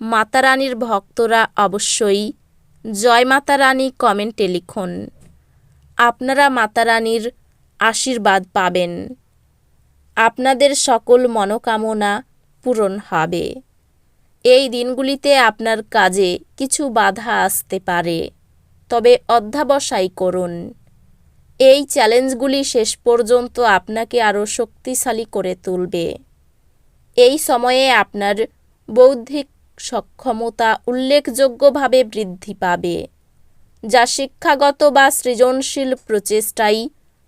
মাতারানীর ভক্তরা অবশ্যই জয় মাতা রানী কমেন্টে লিখুন। আপনারা মাতারানীর আশীর্বাদ পাবেন। আপনাদের সকল মনোকামনা পূরণ হবে। এই দিনগুলিতে আপনার কাজে কিছু বাধা আসতে পারে, তবে অধ্যাবসায় করুন। এই চ্যালেঞ্জগুলি শেষ পর্যন্ত আপনাকে আরও শক্তিশালী করে তুলবে। এই সময়ে আপনার বৌদ্ধিক সক্ষমতা উল্লেখযোগ্যভাবে বৃদ্ধি পাবে, যা শিক্ষাগত বা সৃজনশীল প্রচেষ্টাই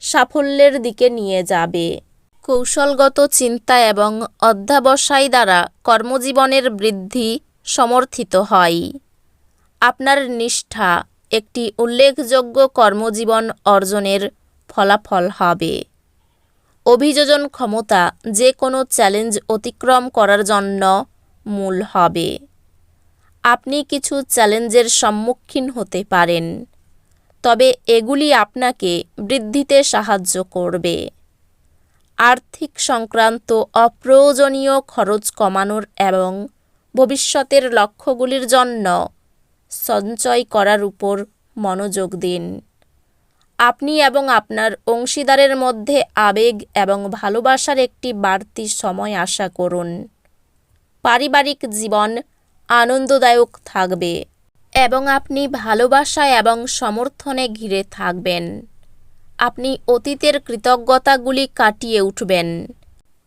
সাফল্যের দিকে নিয়ে যাবে। কৌশলগত চিন্তা এবং অধ্যাবসায় দ্বারা কর্মজীবনের বৃদ্ধি সমর্থিত হয়। আপনার নিষ্ঠা একটি উল্লেখযোগ্য কর্মজীবন অর্জনের ফলাফল হবে। অভিযোজন ক্ষমতা যে কোনো চ্যালেঞ্জ অতিক্রম করার জন্য মূল হবে। আপনি কিছু চ্যালেঞ্জের সম্মুখীন হতে পারেন, তবে এগুলি আপনাকে বৃদ্ধিতে সাহায্য করবে। আর্থিক সংক্রান্ত অপ্রয়োজনীয় খরচ কমানোর এবং ভবিষ্যতের লক্ষ্যগুলির জন্য সঞ্চয় করার উপর মনোযোগ দিন। আপনি এবং আপনার অংশীদারের মধ্যে আবেগ এবং ভালোবাসার একটি বাড়তি সময় আশা করুন। পারিবারিক জীবন আনন্দদায়ক থাকবে এবং আপনি ভালোবাসা এবং সমর্থনে ঘিরে থাকবেন। আপনি অতীতের কৃতজ্ঞতাগুলি কাটিয়ে উঠবেন।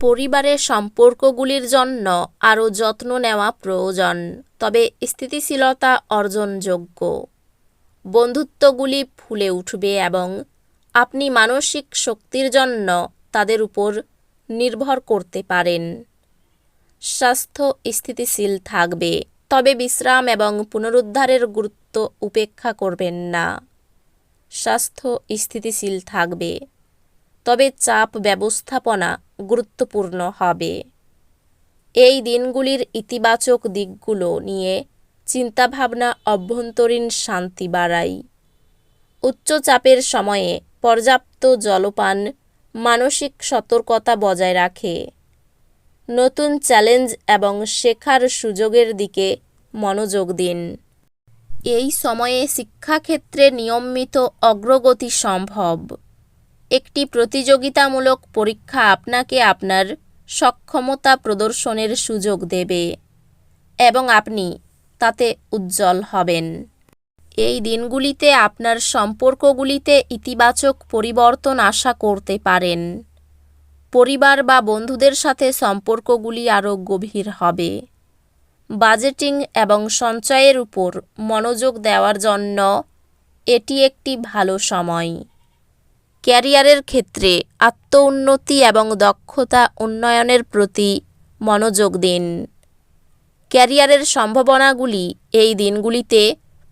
পরিবারের সম্পর্কগুলির জন্য আরও যত্ন নেওয়া প্রয়োজন, তবে স্থিতিশীলতা অর্জনযোগ্য। বন্ধুত্বগুলি ফুলে উঠবে এবং আপনি মানসিক শক্তির জন্য তাদের উপর নির্ভর করতে পারেন। স্বাস্থ্য স্থিতিশীল থাকবে, তবে বিশ্রাম এবং পুনরুদ্ধারের গুরুত্ব উপেক্ষা করবেন না। স্বাস্থ্য স্থিতিশীল থাকবে, তবে চাপ ব্যবস্থাপনা গুরুত্বপূর্ণ হবে। এই দিনগুলির ইতিবাচক দিকগুলো নিয়ে চিন্তাভাবনা অভ্যন্তরীণ শান্তি বাড়ায় উচ্চচাপের সময়ে পর্যাপ্ত জলপান মানসিক সতর্কতা বজায় রাখে। নতুন চ্যালেঞ্জ এবং শেখার সুযোগের দিকে মনোযোগ দিন। এই সময়ে শিক্ষাক্ষেত্রে নিয়মিত অগ্রগতি সম্ভব। একটি প্রতিযোগিতামূলক পরীক্ষা আপনাকে আপনার সক্ষমতা প্রদর্শনের সুযোগ দেবে এবং আপনি তাতে উজ্জ্বল হবেন। এই দিনগুলিতে আপনার সম্পর্কগুলিতে ইতিবাচক পরিবর্তন আশা করতে পারেন। পরিবার বা বন্ধুদের সাথে সম্পর্কগুলি আরও গভীর হবে। বাজেটিং এবং সঞ্চয়ের উপর মনোযোগ দেওয়ার জন্য এটি একটি ভালো সময়। ক্যারিয়ারের ক্ষেত্রে আত্ম উন্নতি এবং দক্ষতা উন্নয়নের প্রতি মনোযোগ দিন। ক্যারিয়ারের সম্ভাবনাগুলি এই দিনগুলিতে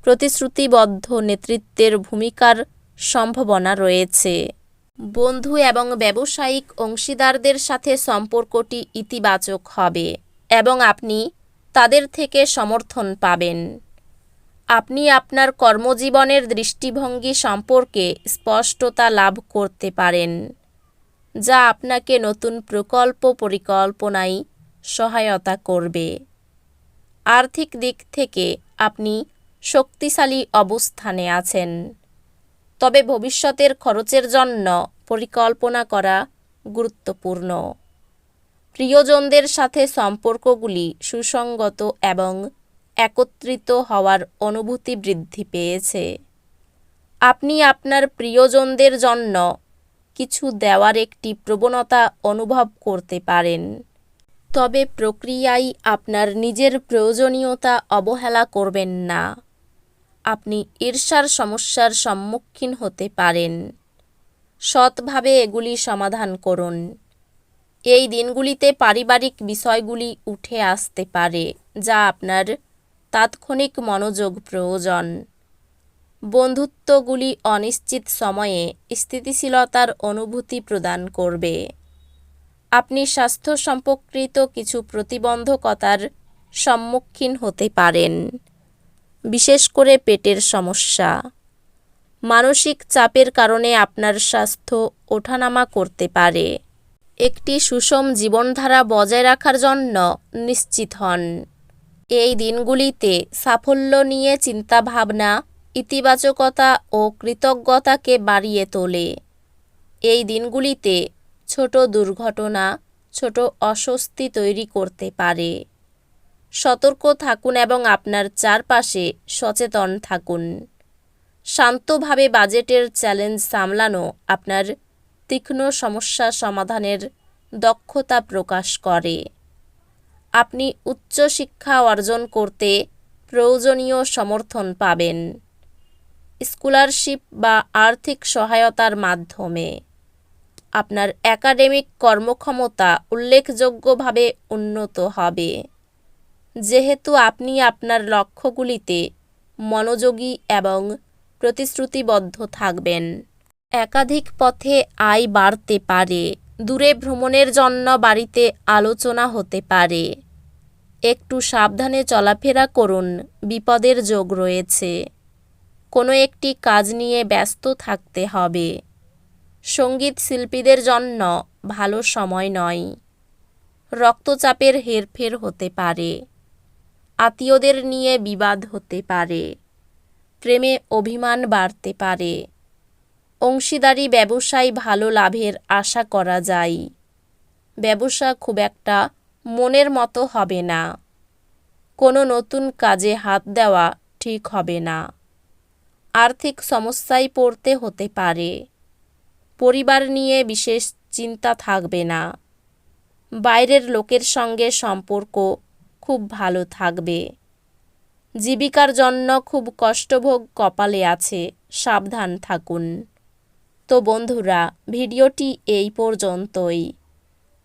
প্রতিশ্রুতিবদ্ধ নেতৃত্বের ভূমিকার সম্ভাবনা রয়েছে। বন্ধু এবং ব্যবসায়িক অংশীদারদের সাথে সম্পর্কটি ইতিবাচক হবে এবং আপনি তাদের থেকে সমর্থন পাবেন। আপনি আপনার কর্মজীবনের দৃষ্টিভঙ্গি সম্পর্কে স্পষ্টতা লাভ করতে পারেন, যা আপনাকে নতুন প্রকল্প পরিকল্পনায় সহায়তা করবে। আর্থিক দিক থেকে আপনি শক্তিশালী অবস্থানে আছেন। তবে ভবিষ্যতের খরচের জন্য পরিকল্পনা করা গুরুত্বপূর্ণ। প্রিয়জনদের সাথে সম্পর্কগুলি সুসংগত এবং একত্রিত হওয়ার অনুভূতি বৃদ্ধি পেয়েছে। আপনি আপনার প্রিয়জনদের জন্য কিছু দেওয়ার একটি প্রবণতা অনুভব করতে পারেন। তবে প্রক্রিয়ায় আপনার নিজের প্রয়োজনীয়তা অবহেলা করবেন না। আপনি ঈর্ষার সমস্যার সম্মুখীন হতে পারেন। সৎভাবে এগুলি সমাধান করুন। এই দিনগুলিতে পারিবারিক বিষয়গুলি উঠে আসতে পারে, যা আপনার তাৎক্ষণিক মনোযোগ প্রয়োজন। বন্ধুত্বগুলি অনিশ্চিত সময়ে স্থিতিশীলতার অনুভূতি প্রদান করবে। আপনি স্বাস্থ্য সম্পর্কিত কিছু প্রতিবন্ধকতার সম্মুখীন হতে পারেন। বিশেষ করে পেটের সমস্যা। মানসিক চাপের কারণে আপনার স্বাস্থ্য ওঠানামা করতে পারে। একটি সুষম জীবনধারা বজায় রাখার জন্য নিশ্চিত হন। এই দিনগুলিতে সাফল্য নিয়ে চিন্তাভাবনা, ইতিবাচকতা ও কৃতজ্ঞতাকে বাড়িয়ে তোলে। এই দিনগুলিতে ছোট দুর্ঘটনা, ছোট অস্বস্তি তৈরি করতে পারে। সতর্ক থাকুন এবং আপনার চারপাশে সচেতন থাকুন। শান্তভাবে বাজেটের চ্যালেঞ্জ সামলানো আপনার তীক্ষ্ণ সমস্যা সমাধানের দক্ষতা প্রকাশ করে। আপনি উচ্চশিক্ষা অর্জন করতে প্রয়োজনীয় সমর্থন পাবেন। স্কলারশিপ বা আর্থিক সহায়তার মাধ্যমে। আপনার একাডেমিক কর্মক্ষমতা উল্লেখযোগ্যভাবে উন্নত হবে। যেহেতু আপনি আপনার লক্ষ্যগুলিতে মনোযোগী এবং প্রতিশ্রুতিবদ্ধ থাকবেন। একাধিক পথে আয় বাড়তে পারে। দূরে ভ্রমণের জন্য বাড়িতে আলোচনা হতে পারে। একটু সাবধানে চলাফেরা করুন, বিপদের যোগ রয়েছে। কোনো একটি কাজ নিয়ে ব্যস্ত থাকতে হবে। সংগীত শিল্পীদের জন্য ভালো সময় নয়। রক্তচাপের হেরফের হতে পারে। আত্মীয়দের নিয়ে বিবাদ হতে পারে। প্রেমে অভিমান বাড়তে পারে। অংশীদারি ব্যবসায় ভালো লাভের আশা করা যায়। ব্যবসা খুব একটা মনের মতো হবে না। কোনো নতুন কাজে হাত দেওয়া ঠিক হবে না। আর্থিক সমস্যায় পড়তে হতে পারে। পরিবার নিয়ে বিশেষ চিন্তা থাকবে না। বাইরের লোকের সঙ্গে সম্পর্ক খুব ভালো থাকবে। জীবিকার জন্য খুব কষ্টভোগ কপালে আছে, সাবধান থাকুন। তো বন্ধুরা, ভিডিওটি এই পর্যন্তই।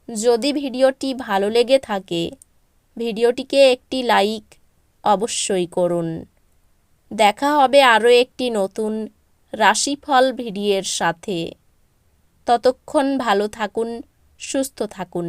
যদি ভিডিওটি ভালো লেগে থাকে, ভিডিওটিকে একটি লাইক অবশ্যই করুন। দেখা হবে আরও একটি নতুন রাশিফল ভিডিওর সাথে। ততক্ষণ ভালো থাকুন, সুস্থ থাকুন।